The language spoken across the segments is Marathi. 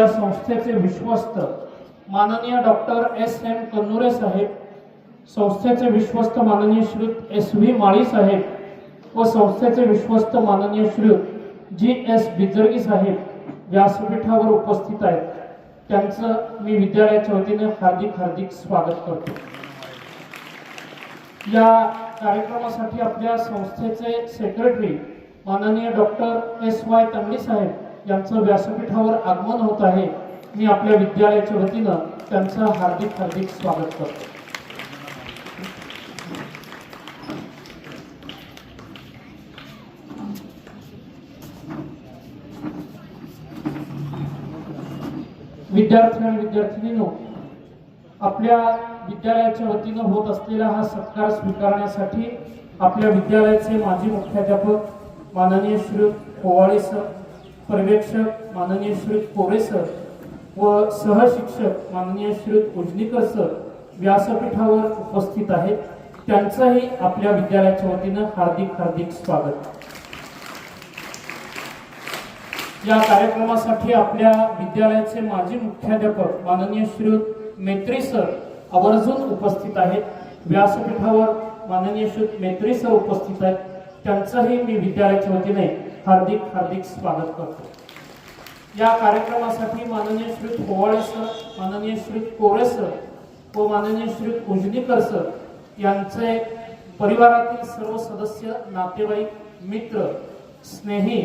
या संस्थेचे विश्वस्त माननीय डॉक्टर एस एम कन्नुरे साहेब संस्थेचे विश्वस्त माननीय श्रीयुत एस व्ही माळी साहेब व संस्थेचे विश्वस्त माननीय श्रीयुत जी एस बिजरगी साहेब व्यासपीठावर उपस्थित आहेत. त्यांचं मी विद्यालयाच्या वतीने हार्दिक हार्दिक स्वागत करतो. या कार्यक्रमासाठी आपल्या संस्थेचे सेक्रेटरी माननीय डॉक्टर एस वाय तंगडी साहेब यांचं व्यासपीठावर आगमन होत आहे मी आपल्या विद्यालयाच्या वतीनं त्यांचं हार्दिक हार्दिक स्वागत करतो. विद्यार्थी आणि विद्यार्थिनींनो आपल्या विद्यालयाच्या वतीनं होत असलेला हा सत्कार स्वीकारण्यासाठी आपल्या विद्यालयाचे माजी मुख्याध्यापक माननीय श्री पोवाळे सर पर्यवेक्षक माननीय श्री कोरे सर व सहशिक्षक माननीय श्री उजनीकर सर व्यासपीठावर उपस्थित आहेत. त्यांचंही आपल्या विद्यालयाच्या वतीनं हार्दिक हार्दिक स्वागत. या कार्यक्रमासाठी आपल्या विद्यालयाचे माजी मुख्याध्यापक माननीय श्री मेत्री सर आवर्जून उपस्थित आहेत. व्यासपीठावर माननीय श्री मेत्री सर उपस्थित आहेत. त्यांचंही मी विद्यालयाच्या वतीने हार्दिक हार्दिक स्वागत करतो. या कार्यक्रमासाठी माननीय श्री पोवाळे सर माननीय श्री कोरे सर व माननीय श्री उजनीकर सर यांचे परिवारातील सर्व सदस्य नातेवाईक मित्र स्नेही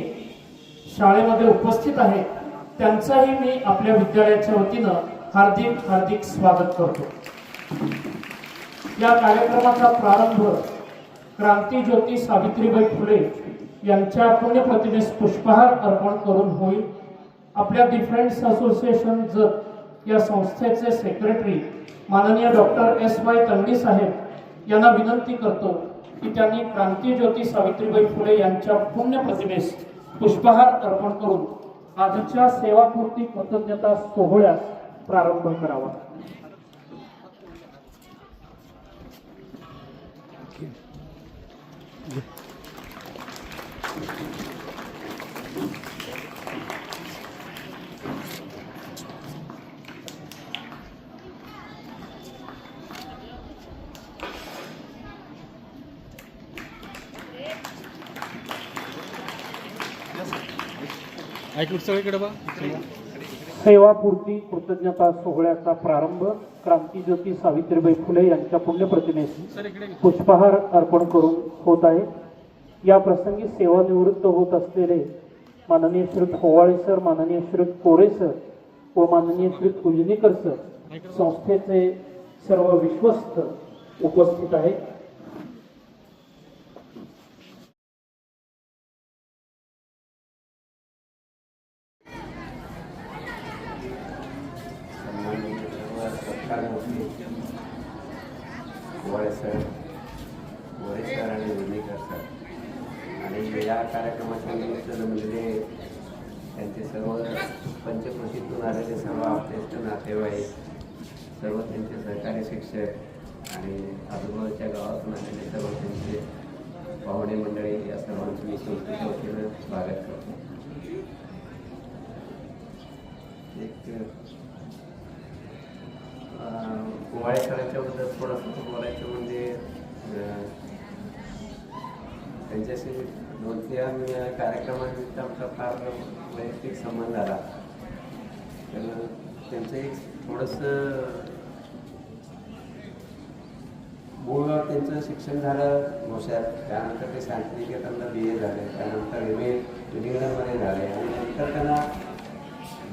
शाळेमध्ये उपस्थित आहेत. त्यांचाही मी आपल्या विद्यालयाच्या वतीनं हार्दिक हार्दिक स्वागत करतो. या कार्यक्रमाचा प्रारंभ क्रांती ज्योती सावित्रीबाई फुले यांच्या पुण्यप्रतिमेस पुष्पहार अर्पण करून होईल आपल्या डिफेन्स असोसिएशन जत या संस्थेचे सेक्रेटरी माननीय डॉक्टर एस वाय तंडी साहेब यांना विनंती करतो की त्यांनी क्रांती ज्योती सावित्रीबाई फुले यांच्या पुण्यप्रतिमेस पुष्पहार अर्पण करून आजच्या सेवापूर्ती कृतज्ञता सोहळ्यास प्रारंभ करावा Yeah. सेवापूर्ती कृतज्ञता सोहळ्याचा प्रारंभ क्रांती ज्योती सावित्रीबाई फुले यांच्या पुण्यप्रतिमेस इकडे. पुष्पहार अर्पण करून होत आहे. या प्रसंगी सेवानिवृत्त होत असलेले माननीय श्री होवाळे सर माननीय श्री कोरे सर व माननीय श्री उजनीकर सर संस्थेचे सर्व विश्वस्त उपस्थित आहेत. गोळे सर गोळे सर आणि विजयकर सर. म्हणजे या कार्यक्रमाच्या निमित्त जमलेले त्यांचे सर्व पंचकृषीतून आलेले सर्व आपले नातेवाईक सर्व त्यांचे सहकारी शिक्षक आणि आजूबाजूच्या गावातून आलेले सर्व त्यांचे पाहुणे मंडळी या सर्वांचं मी संस्थेच्या वतीनं स्वागत करतो. एक अं, कुवाळेकरांच्याबद्दल थोडंसं बोलायचं म्हणजे त्यांच्याशी दोन तीन कार्यक्रमानिमित्त आमचा फार वैयक्तिक संबंध आला. तर त्यांचं एक थोडंसं मूळ त्यांचं शिक्षण झालं. मोशात त्यानंतर ते शांतिनिकेतनला बी ए झाले. त्यानंतर एम ए इंजिनिअरमध्ये झाले. आणि नंतर त्यांना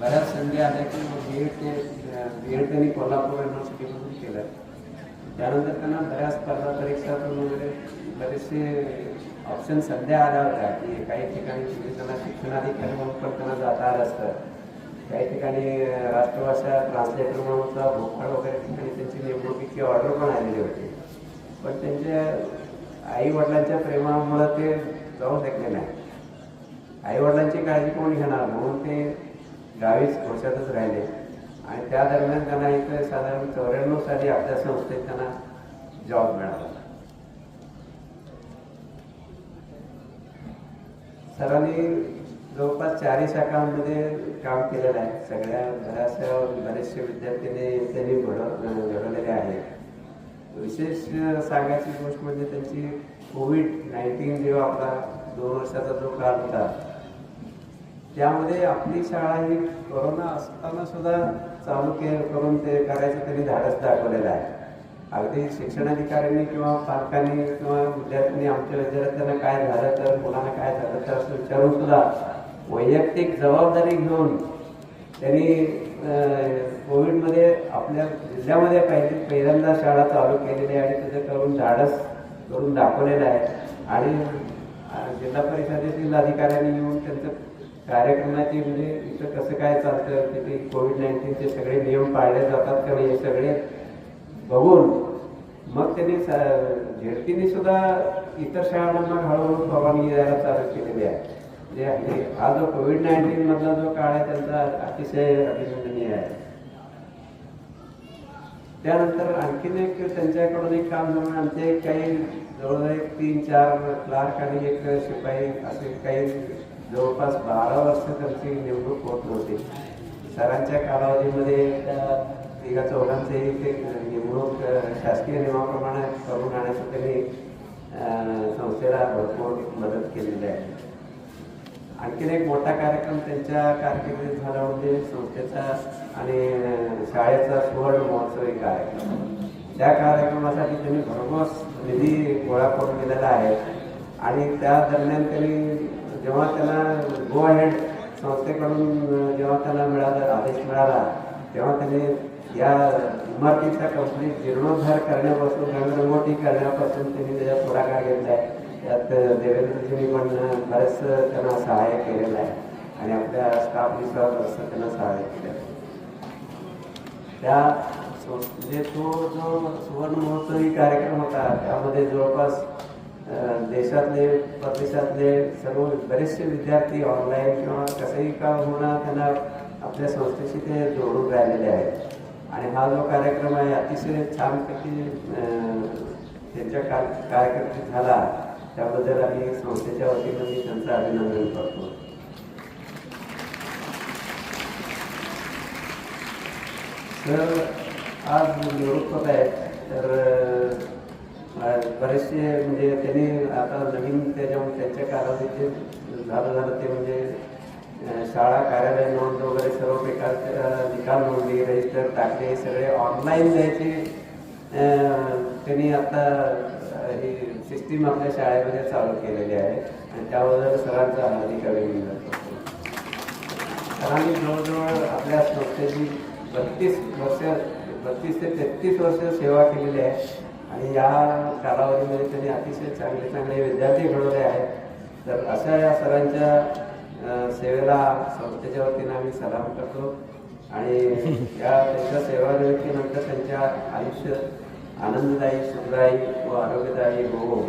बऱ्याच संधी आल्या की मग बी एड ते बी एड त्यांनी कोल्हापूर युनिव्हर्सिटीमधून केलं. त्यानंतर त्यांना बऱ्याच स्पर्धा परीक्षातून वगैरे बरेचसे ऑप्शन सध्या आल्या होत्या की काही ठिकाणी तुम्ही शिक्षणाधिकारी म्हणून पण त्यांना जाता आलं असतं. काही ठिकाणी राष्ट्रभाषा ट्रान्सलेटर म्हणून सुद्धा भोपाळ वगैरे ठिकाणी त्यांची नेमणुकीची ऑर्डर पण आलेली होती. पण त्यांच्या आई वडिलांच्या प्रेमामुळं ते जाऊ शकले नाही. आई वडिलांची काळजी कोण घेणार? म्हणून ते गावीच वर्षातच राहिले. आणि त्या दरम्यान त्यांना इथं साधारण चौऱ्याण्णव साली आपल्या संस्थेत त्यांना जॉब मिळाला. सरांनी जवळपास चारही शाखांमध्ये काम केलेलं आहे. सगळ्या बऱ्याचशा बरेचसे विद्यार्थ्यांनी त्यांनी घडव घडवलेले आहेत विशेष सांगायची गोष्ट म्हणजे त्यांची कोविड नाईन्टीन जेव्हा आपला दोन वर्षाचा जो काळ होता त्यामध्ये आपली शाळा ही कोरोना असताना सुद्धा चालू के करून ते करायचं त्यांनी धाडस दाखवलेलं आहे. अगदी शिक्षणाधिकाऱ्यांनी किंवा पालकांनी किंवा विद्यार्थ्यांनी आमच्या विद्यार्थ्यांना काय झालं तर मुलांना काय झालं तर असं विचारून सुद्धा वैयक्तिक जबाबदारी घेऊन त्यांनी कोविडमध्ये आपल्या जिल्ह्यामध्ये पहिली पहिल्यांदा शाळा चालू केलेली आहे आणि त्याचं करून धाडस करून दाखवलेलं आहे. आणि जिल्हा परिषदेतील अधिकाऱ्यांनी येऊन त्यांचं कार्यक्रमाची म्हणजे इथं कसं काय चालतं तिथे कोविड नाईन्टीनचे सगळे नियम पाळले जातात का नाही हे सगळे बघून मग त्यांनी झेडपीने सुद्धा इतर शाळांना हळूहळू परवानगी द्यायला चालू केलेली आहे. जे हा जो कोविड नाईन्टीन मधला जो काळ आहे त्यांचा अतिशय अभिनंदनीय आहे. त्यानंतर आणखीन एक त्यांच्याकडून एक काम जमून आमचे काही जवळजवळ एक तीन चार क्लार्क आणि एक शिपाई असे काही जवळपास बारा वर्ष त्यांची निवडणूक होत नव्हती. सरांच्या कालावधीमध्ये एका तिघा चौघांचे ते निवडणूक शासकीय नियमाप्रमाणे करून आणण्याचं त्यांनी संस्थेला भरपूर मदत केलेली आहे आणखीन एक मोठा कार्यक्रम त्यांच्या कारकिर्दीत झाला म्हणजे संस्थेचा आणि शाळेचा सुवर्ण महोत्सव एक कार्यक्रम त्या कार्यक्रमासाठी त्यांनी भरघोस निधी गोळा करून दिलेला आहे आणि त्या दरम्यान त्यांनी जेव्हा त्यांना गो अहेड संस्थेकडून जेव्हा त्यांना मिळाला आदेश मिळाला तेव्हा त्यांनी या इमारतीचा कंप्लीट जीर्णोद्धार करण्यापासून रंगरंगोटी करण्यापासून त्यांनी त्याच्यात पुढाकार घेतला आहे. त्यात देवेंद्रजींनी पण बरेच त्यांना सहाय्य केलेलं आहे. आणि आपल्या स्टाफनी सुद्धा बरंचसं त्यांना सहाय्य केलं आहे. त्या म्हणजे तो जो सुवर्ण महोत्सवी कार्यक्रम होता त्यामध्ये जवळपास देशातले परदेशातले सर्व बरेचसे विद्यार्थी ऑनलाईन किंवा कसंही का होणार त्यांना आपल्या संस्थेशी ते जोडून राहिलेले आहेत. आणि हा जो कार्यक्रम आहे अतिशय छानपैकी अं, त्यांच्या कार कार्यक्रमात झाला त्याबद्दल आम्ही संस्थेच्या वतीनं मी त्यांचं अभिनंदन करतो. तर आज निवृत्त होत आहेत तर बरेचसे म्हणजे त्यांनी आता नवीन त्याच्यामुळे त्यांच्या कालावधीचे जे झालं झालं ते म्हणजे शाळा कार्यालय नोंद वगैरे सर्व प्रकारचे निकाल नोंदणी रजिस्टर टाकले हे सगळे ऑनलाईन द्यायचे. त्यांनी आता ही सिस्टीम आपल्या शाळेमध्ये चालू केलेली आहे. आणि त्याबद्दल सरांचा हार्दिक अभिनंदन करतो. सरांनी जवळजवळ आपल्या संस्थेची बत्तीस वर्ष बत्तीस ते तेहतीस वर्ष सेवा केलेली आहे. आणि या कालावधीमध्ये त्यांनी अतिशय चांगले चांगले विद्यार्थी घडवले आहेत. तर अशा या सरांच्या सेवेला संस्थेच्या वतीनं आम्ही सलाम करतो. आणि या त्यांच्या सेवानिवृत्तीनंतर त्यांच्या आयुष्य आनंददायी सुखदायी व आरोग्यदायी हो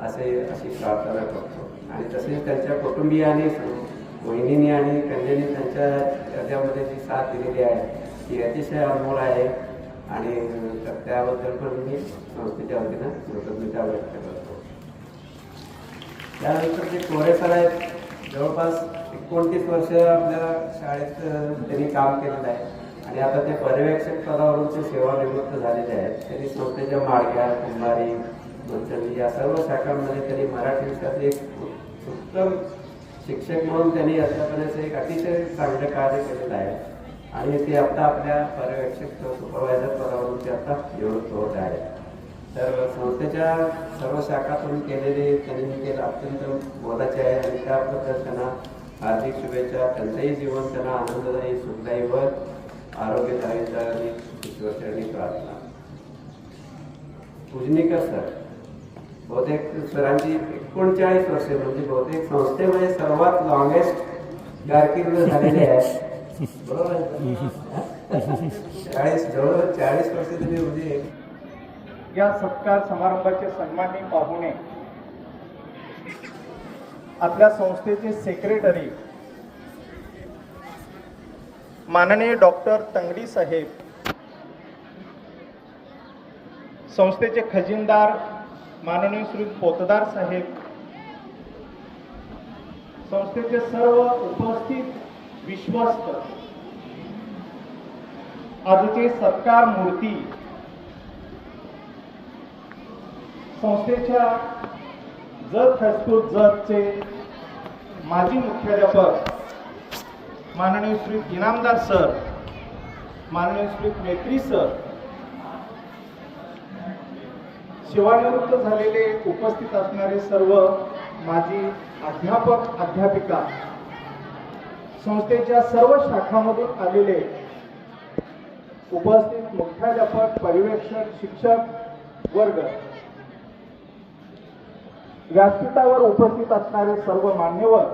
असे अशी प्रार्थना करतो. आणि तसेच त्यांच्या कुटुंबियांनी वहिनीने आणि कन्याने त्यांच्या त्याच्यामध्ये जी साथ दिलेली आहे ती अतिशय अनमोल आहे. आणि तर त्याबद्दल पण मी संस्थेच्या वतीनं कृतज्ञता व्यक्त करतो. त्यानंतर जे कोरेसर आहेत जवळपास एकोणतीस वर्ष आपल्या शाळेत त्यांनी काम केलेलं आहे. आणि आता ते पर्यवेक्षक पदावरून ते सेवानिवृत्त झालेले आहेत. त्यांनी संस्थेच्या माळग्या कुंभारी मंचंदी या सर्व शाखांमध्ये त्यांनी मराठी विषयात एक उत्तम शिक्षक म्हणून त्यांनी आतापर्यंत एक अतिशय चांगलं कार्य केलेलं आहे. आणि ते आता आपल्या पर्यवेक्षक सुपरवायझर पदावरून ते आता निवृत्त होत आहे तर संस्थेच्या सर्व शाखातून केलेले त्यांनी केलं अत्यंत मोलाचे आहे. आणि त्याबद्दल त्यांना हार्दिक शुभेच्छा. त्यांचंही जीवन त्यांना आनंददायी सुखदायी व आरोग्यदायी आणि ईश्वरचरणी प्रार्थना. पूजनीकर सर बहुतेक सरांची एकोणचाळीस वर्षे म्हणजे बहुतेक संस्थेमध्ये सर्वात लॉंगेस्ट कारकीर्द झालेली आहे बरोबर? चाळीस जवळजवळ चाळीस वर्ष तुम्ही म्हणजे या सत्कार समारंभाचे सन्माननीय पाहुणे आपल्या संस्थेचे सेक्रेटरी माननीय डॉक्टर तंगडी साहेब संस्थेचे खजिनदार माननीय श्री पोतदार साहेब संस्थेचे सर्व उपस्थित विश्वस्त आजचे सत्कार मूर्ती संस्थेच्या जत हायस्कूल जतचे माजी मुख्याध्यापक माननीय श्री इनामदार सर माननीय श्री मेत्री सर सेवानिवृत्त झालेले उपस्थित असणारे सर्व माजी अध्यापक अध्यापिका संस्थेच्या सर्व शाखामधून आलेले उपस्थित मुख्याध्यापक पर्यवेक्षक शिक्षक वर्ग व्यासपीठावर उपस्थित असणारे सर्व मान्यवर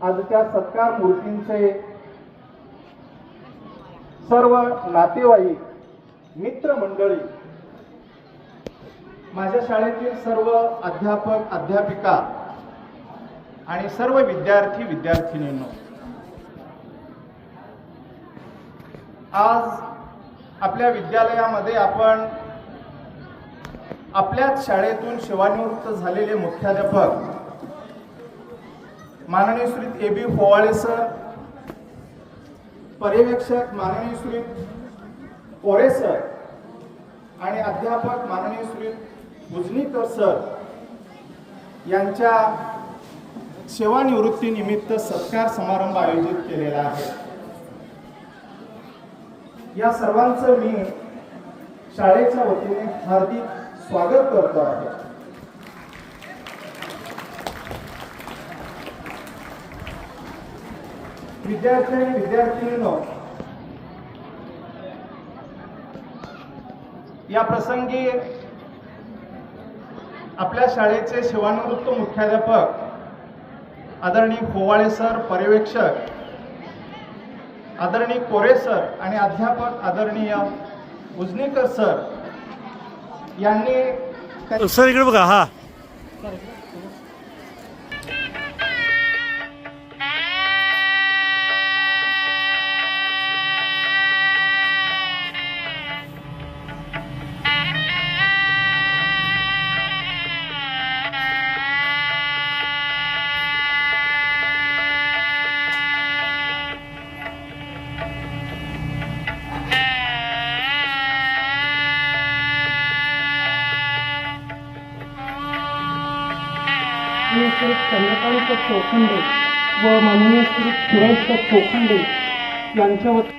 आजच्या सत्कार मूर्तींचे सर्व नातेवाईक मित्रमंडळी माझ्या शाळेतील सर्व अध्यापक अध्यापिका आणि सर्व विद्यार्थी विद्यार्थिनींनो आज आपल्या विद्यालयामध्ये आपण आपल्याच शाळेतून सेवानिवृत्त झालेले मुख्याध्यापक माननीय श्री ए बी फोवाळे सर पर्यवेक्षक माननीय श्री कोरे सर आणि अध्यापक माननीय श्री उजनीकर सर यांच्या सेवानिवृत्तीनिमित्त सत्कार समारंभ आयोजित केलेला आहे. या सर्वांचं मी शाळेच्या वतीने हार्दिक स्वागत करतो आहे. विद्यार्थी आणि विद्यार्थिनींनो या प्रसंगी आपल्या शाळेचे सेवानिवृत्त मुख्याध्यापक आदरणीय पोवाळे सर पर्यवेक्षक आदरणीय कोरे सर आणि अध्यापक आदरणीय उजनीकर सर यांनी सर इकडे बघा हा. चोखंडे व माननीय श्री सुरेश चोखंडे यांच्यावर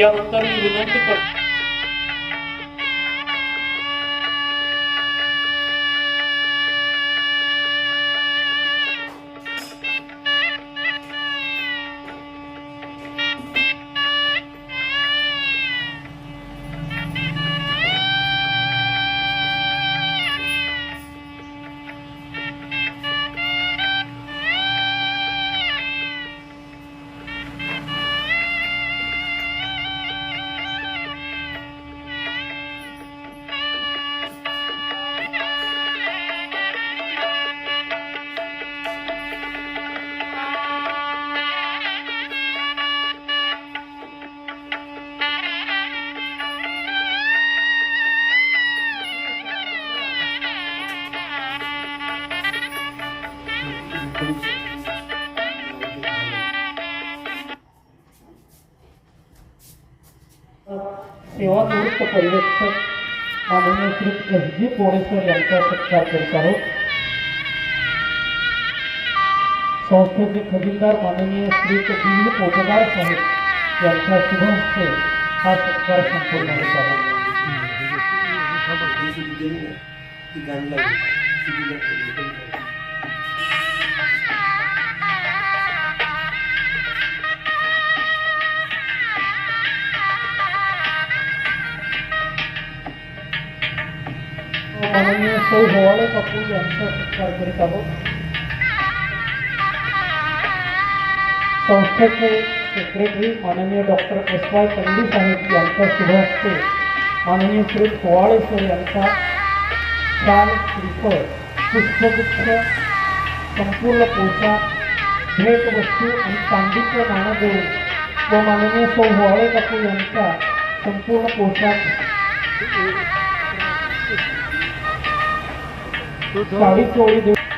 यानंतर मी विनंती पर्यवेक्षक माननीय श्री एस जी पोडेसर यांचा सत्कार करीत आहोत. संस्थेचे खजिनदार माननीय श्री दिव्य पोटदार साहेब यांच्या शुभ हस्ते हा सत्कार संपन्न होत आहे. गाणी लागली माननीय सौ होवाळे काकू यांचा सत्कार करीत आहोत संस्थेचे सेक्रेटरी माननीय डॉक्टर एस वाय पंडी साहेब यांच्या शुभ हस्ते माननीय श्री पोवाळे सर यांचा शाल श्रीफळ पुष्पगुच्छ संपूर्ण पोशाख भेटवस्तू आणि चांदीचं नाणं देऊन व माननीय सौ होवाळे काकू यांचा संपूर्ण पोशाख 讲一多一点。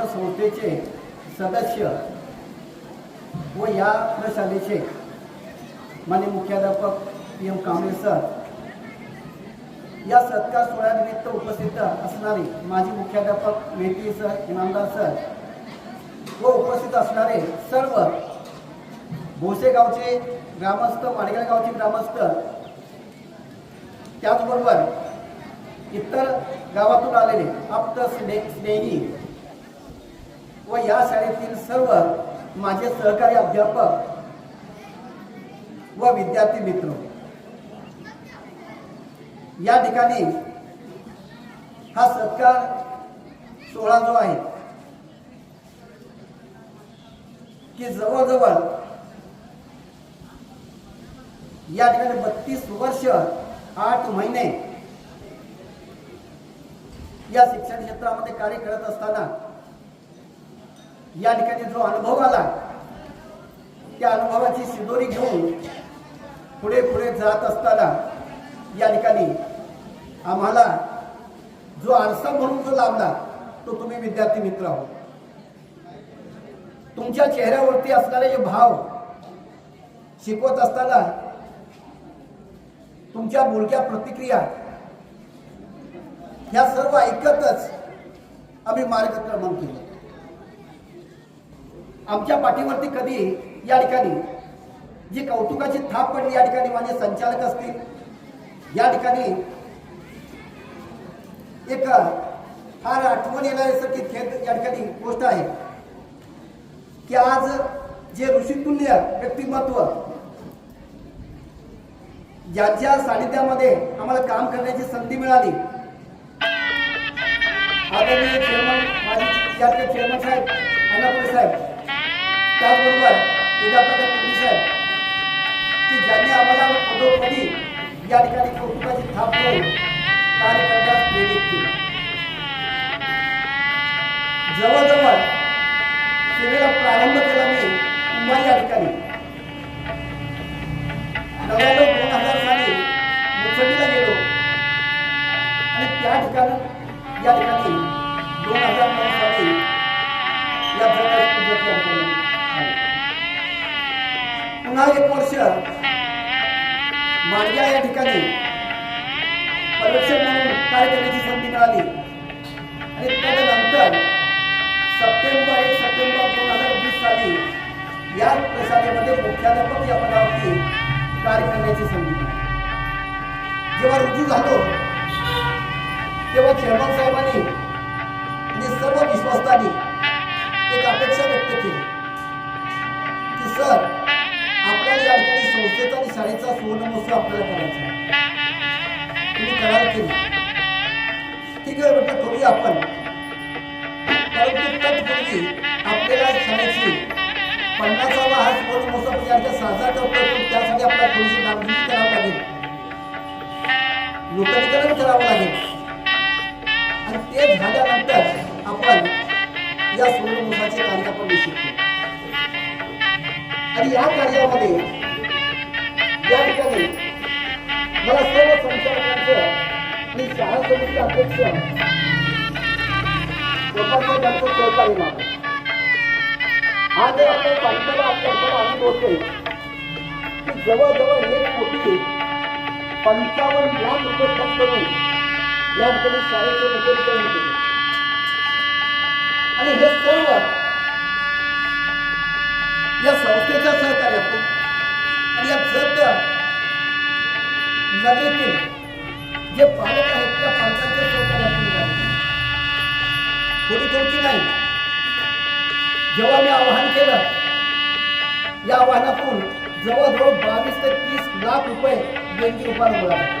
त्याचबरोबर संस्थेचे सदस्य व या प्रशालेचे मान्य मुख्याध्यापक पी एम कांबळे सर. या सत्कार सोहळ्यानिमित्त उपस्थित असणारे माजी मुख्याध्यापक मेहती सर इनामदार सर व उपस्थित असणारे सर्व भोसेगावचे ग्रामस्थ माडगाव गावचे ग्रामस्थ त्याचबरोबर इतर गावातून आलेले आप्त स्ने स्नेही व या शाळेतील सर्व माझे सहकारी अध्यापक व विद्यार्थी मित्र. या ठिकाणी हा सत्कार सोहळा जो आहे की जवळजवळ या ठिकाणी बत्तीस वर्ष आठ महिने या शिक्षण क्षेत्रामध्ये कार्य करत असताना या ठिकाणी जो अनुभव आला त्या अनुभवाची शिदोरी घेऊन पुढे पुढे जात असताना या ठिकाणी आम्हाला जो आरसा म्हणून जो लाभला तो तुम्ही विद्यार्थी मित्र आहोत. तुमच्या चेहऱ्यावरती असणारे जे भाव शिकवत असताना तुमच्या बोलक्या प्रतिक्रिया ह्या सर्व ऐकतच आम्ही मार्गक्रमण केलं. आमच्या पाठीवरती कधी या ठिकाणी जी कौतुकाची थाप पडली या ठिकाणी माझे संचालक असतील. या ठिकाणी एक फार आठवण येणाऱ्यासारखी थेट या ठिकाणी गोष्ट आहे की आज जे ऋषितुल्य व्यक्तिमत्व ज्यांच्या सानिध्यामध्ये आम्हाला काम करण्याची संधी मिळाली. आदरणीय चेअरमन माझे चेअरमन साहेब अण्णापुरे साहेब त्याबरोबर विद्याप्रकाश टिकडी साहेब की ज्यांनी आम्हाला पदोपदी या ठिकाणी कौतुकाची थाप देऊन कार्य करण्यास प्रेरित केली. जवळजवळ सेवेला प्रारंभ केला मी मुंबई या ठिकाणी. नव्याण्णव दोन हजार साली मुसंडीला गेलो. आणि त्या ठिकाणी या ठिकाणी पुन्हा एक वर्ष माडग्या या ठिकाणी पर्यवेक्षक म्हणून कार्य करण्याची संधी मिळाली? आणि त्यानंतर सप्टेंबर एक सप्टेंबर दोन हजार वीस साली या प्रशालेमध्ये मुख्याध्यापक या पदावरती कार्य करण्याची संधी मिळाली. जेव्हा रुजू झालो तेव्हा चेअरमन साहेबांनी आणि सर्व विश्वासतांनी एक अपेक्षा व्यक्त केली की सर संस्थेचा आणि शाळेचा सुवर्ण महोत्सव आपल्याला करायचा तुम्ही करार की ठीक आहे म्हटलं करूया आपण. परंतु तत्पूर्वी आपल्याला शाळेची पन्नासावा हा सुवर्ण महोत्सव म्हणजे याच्या साजरा करतो त्यासाठी आपल्याला थोडीशी नागरिकी करावं लागेल. नूतनीकरण करावं लागेल. आणि ते झाल्यानंतर आपण या सुवर्ण महोत्सवाचे कार्य आपण निश्चित करू. आणि या कार्यामध्ये या ठिकाणी मला सर्व संचालकांचं आणि शाळा समिती अध्यक्ष लोकांचं यांचं सहकार्य लाभलं आज आपल्या सांगताना आपल्याकडे आनंद होतोय की जवळजवळ एक कोटी पंचावन्न लाख रुपये खर्च करून या ठिकाणी शाळेचं नूतनीकरण केले आणि हे सर्व या संस्थेच्या सहकार्यातून जत नगरीतील जे पालक आहेत त्या पालकांच्या सहकार्यातून थोडी थोडकी नाही. जेव्हा मी आवाहन केलं या आव्हानातून जवळजवळ बावीस ते तीस लाख रुपये देणगी रुपाने मिळाले.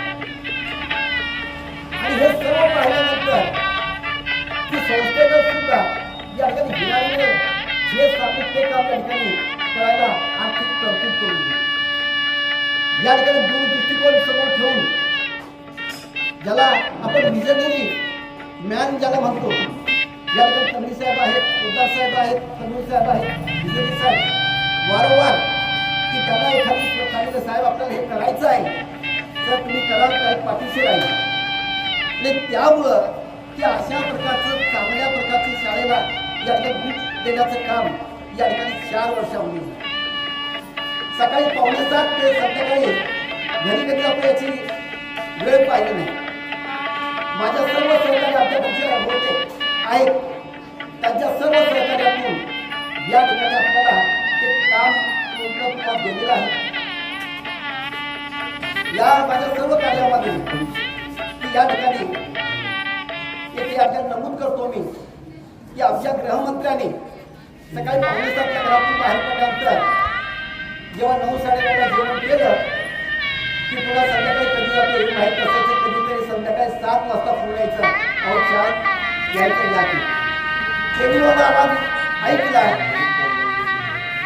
आणि हे सर्व पाहिल्यानंतर ती संस्थेनं सुद्धा या ठिकाणी गिराईने जे स्थापित ते काम या ठिकाणी करायला आर्थिक तरतूद करून दिली. या ठिकाणी दूरदृष्टिकोन समोर ठेवून ज्याला आपण विजनरी मॅन ज्याला म्हणतो या ठिकाणी तन्वी साहेब आहेत पोदार साहेब आहेत तन्वी साहेब आहेत विजनरी साहेब वारंवार की त्यांना एखादी सांगितलं साहेब आपल्याला हे करायचं आहे तर तुम्ही कराल काही पाठीशी राहील आणि त्यामुळं की अशा प्रकारचं चांगल्या प्रकारची शाळेला या ठिकाणी देण्याचं काम या ठिकाणी चार वर्षामध्ये झालं. सकाळी पावणे सात ते संध्याकाळी घरी कधी आपण याची वेळ पाहिली नाही. माझ्या सर्व सहकारी अध्यापक होते आहेत त्यांच्या सर्व सहकार्यातून या ठिकाणी आपल्याला ते काम पूर्ण दिलेलं आहे. या माझ्या सर्व कार्यामध्ये की या ठिकाणी एक या नमूद करतो मी की आमच्या गृहमंत्र्यांनी सकाळी पावणे सातच्या घरातून बाहेर पडल्यानंतर जेव्हा नऊ साडेनऊला जेवण केलं की पुन्हा संध्याकाळी कधी जातो हे माहीत नसायचं कधीतरी संध्याकाळी सात वाजता फोन यायचा अहो चहा यायचं या की टेलिफोन आवाज ऐकला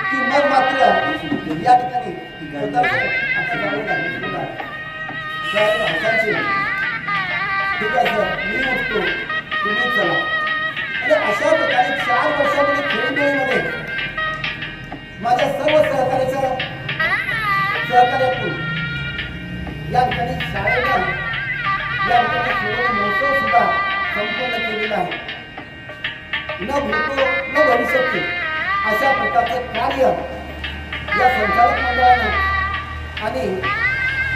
की मग मात्र या ठिकाणी ठीक आहे सर मी उठतो. तुम्ही चला. अशा प्रकारे चार वर्षामध्ये खेळीमेळीमध्ये माझ्या सर्व सहकार्याच्या सहकार्यातून या ठिकाणी शाळेला या ठिकाणी सुवर्ण महोत्सव सुद्धा संपन्न केलेला आहे. न भूतो न भविष्यती अशा प्रकारचे कार्य या संचालक मंडळानं आणि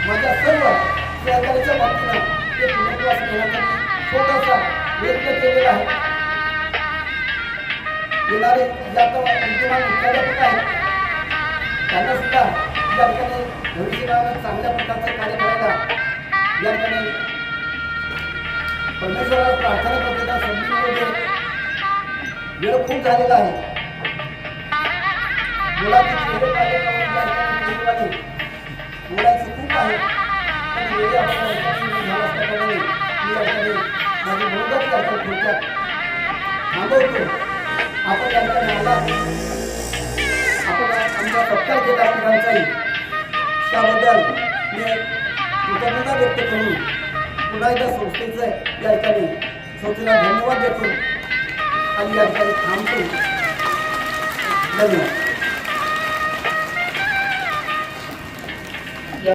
माझ्या सर्व सहकार्याच्या बाबतीनं ते पुनर्वास घेण्यासाठी छोटासा प्रयत्न केलेला आहे. येणारे जे आता विद्यमान मुख्याध्यापक आहेत. प्रकारचं कार्य करायला या ठिकाणी परमेश्वराला प्रार्थना करण्याचा संधी संधीमध्ये वेळ खूप झालेला आहे. मुलाचे चेहरे पाहिले का खूप आहे. पण वेळी आपल्याला माझी मुलगाच थोडक्यात आपण आपण आमचा सत्कार केला तिघांचाही त्याबद्दल कृतज्ञता व्यक्त करून पुन्हा एकदा संस्थेचं या ठिकाणी संस्थेला धन्यवाद देतो. आणि या ठिकाणी थांबतो. धन्यवाद.